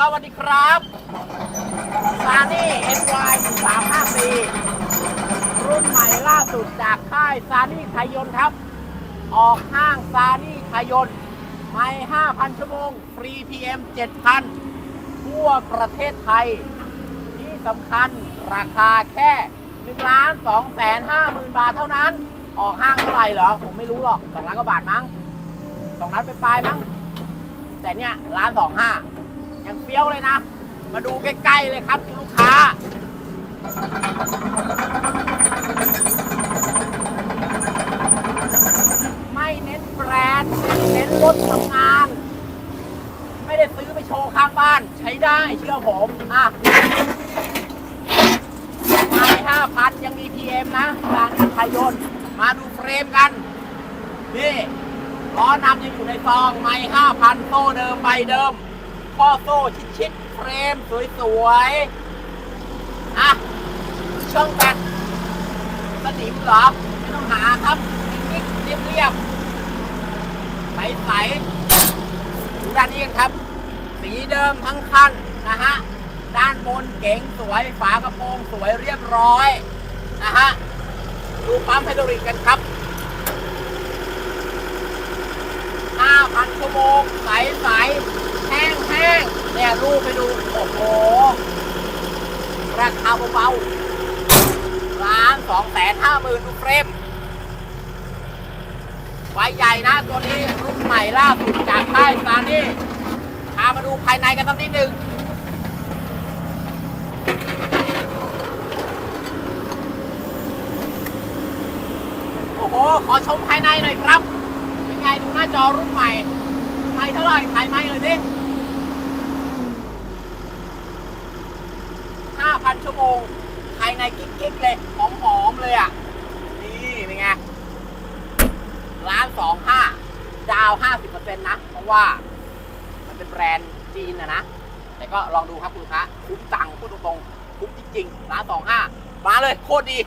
สวัสดีครับซานี่ NY 354รุ่นใหม่ล่าสุดจากค่ายซานี่ไทยยนต์ครับ ออกห้างซานี่ไทยยนต์ไม่5,000 ชั่วโมง ฟรี PM 7,000 ทั่วประเทศไทย ที่สำคัญราคาแค่1ล้าน2แสน5หมื่นบาทเท่านั้น ออกห้างเท่าไหร่เหรอ ผมไม่รู้หรอก2ล้านกว่าบาทมั้ง2ล้านไปปลายมั้งแต่เนี่ยร้านสองห้า ยังเปรี้ยวเลยนะ มาดูใกล้ๆเลยครับคุณลูกค้าไม่เน้นแบรนด์เน้นรถทำงาน ไม่ได้ซื้อไปโชว์ข้างบ้าน ใช้ได้เชื่อผมอะไม่ห้าพันยังมี PM นะร้านไทยยนมาดูเฟรมกัน นี่ล้อนำยังอยู่ในซอง ไม้ห้าพันโซ่เดิมใบเดิม ข้อโซ่ชิดๆเฟรมสวยๆอะช่องแบตสนิมเหรอ ไม่ต้องหาครับนิดๆเรียบๆใสดูด้านนี้กันครับ สีเดิมทั้งคันนะฮะ ด้านบนเก๋งสวย ฝากระโปรงสวยเรียบร้อยนะฮะ ดูปั๊มไฮดรอลิกกันครับ5,000ชั่วโมง ใสใสๆแห้งแห้งๆเนี่ย รูปไปดู โอ้โห ราคาเบาๆล้านสองแสนห้าหมื่นดูเฟรมไฟใหญ่นะตัวนี้รุ่นใหม่ล่าสุดจากค่ายซานี่พามาดูภายในกันสักนิดหนึ่งโอ้โห ขอชมภายในหน่อยครับ เป็นไงดูหน้าจอรุ่นใหม่ไม่เท่าไหร่ขายไม่เลยดิ 5,000 ชั่วโมง ภายในกิ๊กๆเลยหอมๆเลยอะ นี่เป็นไง ร้านสองห้าดาว 50%นะ เพราะว่า มันเป็นแบรนด์จีนนะนะ แต่ก็ลองดูครับคุณค้าคุ้มตังค์พูดตรงๆคุ้มจริงๆ ร้านสองห้ามาเลยโคตรดี